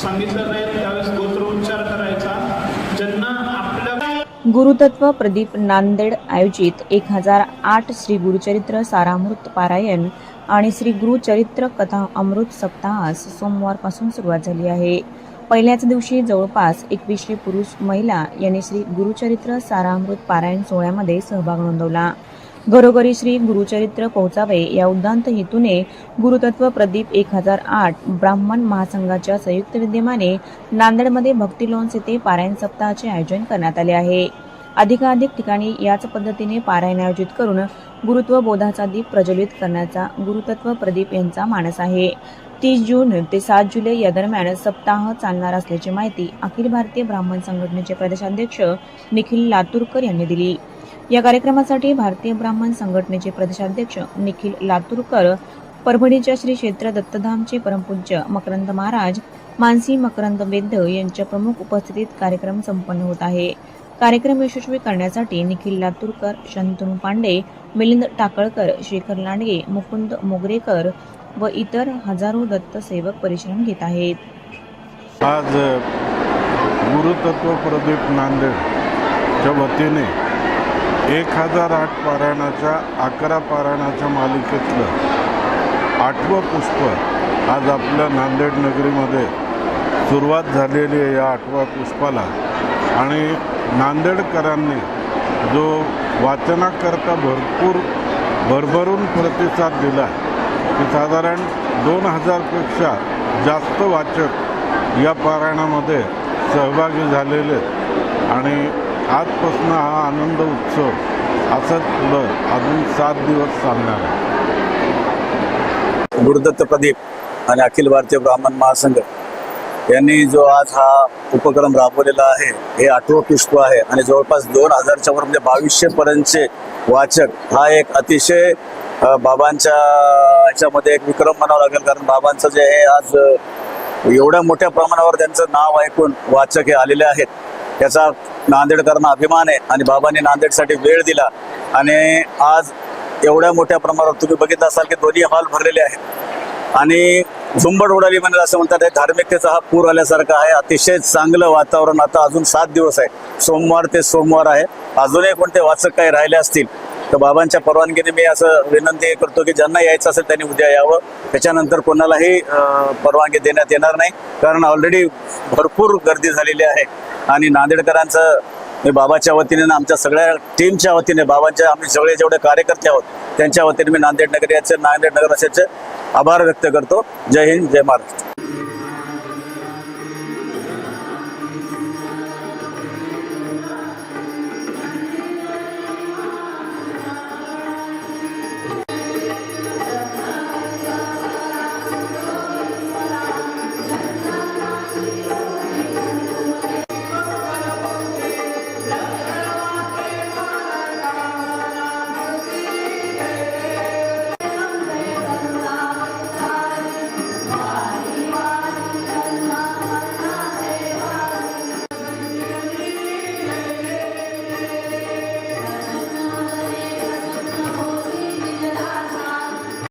सांगितलं जाईल त्यावेळेस गोत्रोच्चार करायचा. ज्यांना गुरुतत्व प्रदीप नांदेड आयोजित एक हजार आठ श्री गुरुचरित्र सारामृत पारायण आणि श्री गुरुचरित्र कथा अमृत सप्ताहास सोमवारपासून सुरुवात झाली आहे. पहिल्याच दिवशी जवळपास एकवीसशे पुरुष महिला यांनी श्री गुरुचरित्र सारामृत पारायण सोहळ्यामध्ये सहभाग नोंदवला. घरोघरी श्री गुरुचरित्र पोहोचावे या उद्दांत हेतूने गुरुतत्व प्रदीप एक हजार आठ ब्राह्मण महासंघाच्या संयुक्त विद्यमाने नांदेडमध्ये भक्ती लॉन्स येथे पारायण सप्ताहाचे आयोजन करण्यात आले आहे. अधिकाधिक ठिकाणी याच पद्धतीने पारायण आयोजित करून गुरुत्व बोधाचा दीप प्रज्वलित करण्याचा गुरुतत्व प्रदीप यांचा मानस आहे. तीस जून ते सात जुलै या दरम्यान सप्ताह चालणार असल्याची माहिती अखिल भारतीय ब्राह्मण संघटनेचे प्रदेशाध्यक्ष निखिल लातूरकर यांनी दिली. या कार्यक्रमासाठी भारतीय ब्राह्मण संघटनेचे प्रदेशाध्यक्ष निखिल लातूरकर परभणीच्या श्री क्षेत्र दत्तधामचे परमपूज्य मकरंद महाराज मानसी मकरंद वैद्य यांच्या प्रमुख उपस्थितीत कार्यक्रम संपन्न होत आहे. कार्यक्रम यशस्वी करण्यासाठी निखिल लातूरकर शंतनू पांडे मिलिंद टाकळकर शेखर लांडगे मुकुंद मोगरेकर व इतर हजारो दत्त सेवक परिश्रम घेत आहेत. आज गुरुतत्व प्रदीप नांदेडच्या वतीने एक हजार आठ पारायणाच्या अकरा पारायणाच्या मालिकेतलं आठवं पुष्प आज आपल्या नांदेड नगरीमध्ये सुरुवात झालेली आहे या आठव्या पुष्पाला. आणि नांदेडकरांनी जो वाचनाकरता भरपूर भरभरून प्रतिसाद दिला की साधारण दोन हजारपेक्षा जास्त वाचक या पारायणामध्ये सहभागी झालेले आहेत. आणि आजपासून हा आनंद उत्सव असंच पुढं अजून सात दिवस चालणार आहे. गुरुदत्त प्रदीप आणि अखिल भारतीय ब्राह्मण महासंघ यांनी जो आज हा उपक्रम राबवलेला आहे हे आठवं पुष्प आहे आणि जवळपास दोन हजारच्या वर म्हणजे बावीसशे पर्यंतचे वाचक हा एक अतिशय बाबांच्या याच्यामध्ये एक विक्रम म्हणावा लागेल. कारण बाबांचं जे हे आज एवढ्या मोठ्या प्रमाणावर त्यांचं नाव ऐकून वाचक हे आलेले आहेत. याचा नांदेडकरांना अभिमान आहे आणि बाबांनी नांदेडसाठी वेळ दिला. आणि आज एवढ्या मोठ्या प्रमाणावर तुम्ही बघितलं असाल की दोन्ही हॉल भरलेले आहेत. आणि झुंबड उडाली म्हणजे असं म्हणतात धार्मिकतेचा हा पूर आल्यासारखा आहे. अतिशय चांगलं वातावरण आता अजून सात दिवस आहे. सोमवार ते सोमवार आहे. अजूनही कोणते वाचक काही राहिले असतील तर बाबांच्या परवानगीने मी असं विनंती करतो की ज्यांना यायचं असेल त्यांनी उद्या यावं. त्याच्यानंतर कोणालाही परवानगी देण्यात येणार नाही. कारण ऑलरेडी भरपूर गर्दी झालेली आहे. आणि नांदेडकरांचं मी बाबाच्या वतीने आमच्या सगळ्या टीमच्या वतीने बाबांच्या आम्ही सगळे जेवढे कार्यकर्ते आहोत त्यांच्या वतीने मी नांदेड नगर याचे नांदेड नगर असेचे आभार व्यक्त करतो. जय हिंद जय महाराष्ट्र.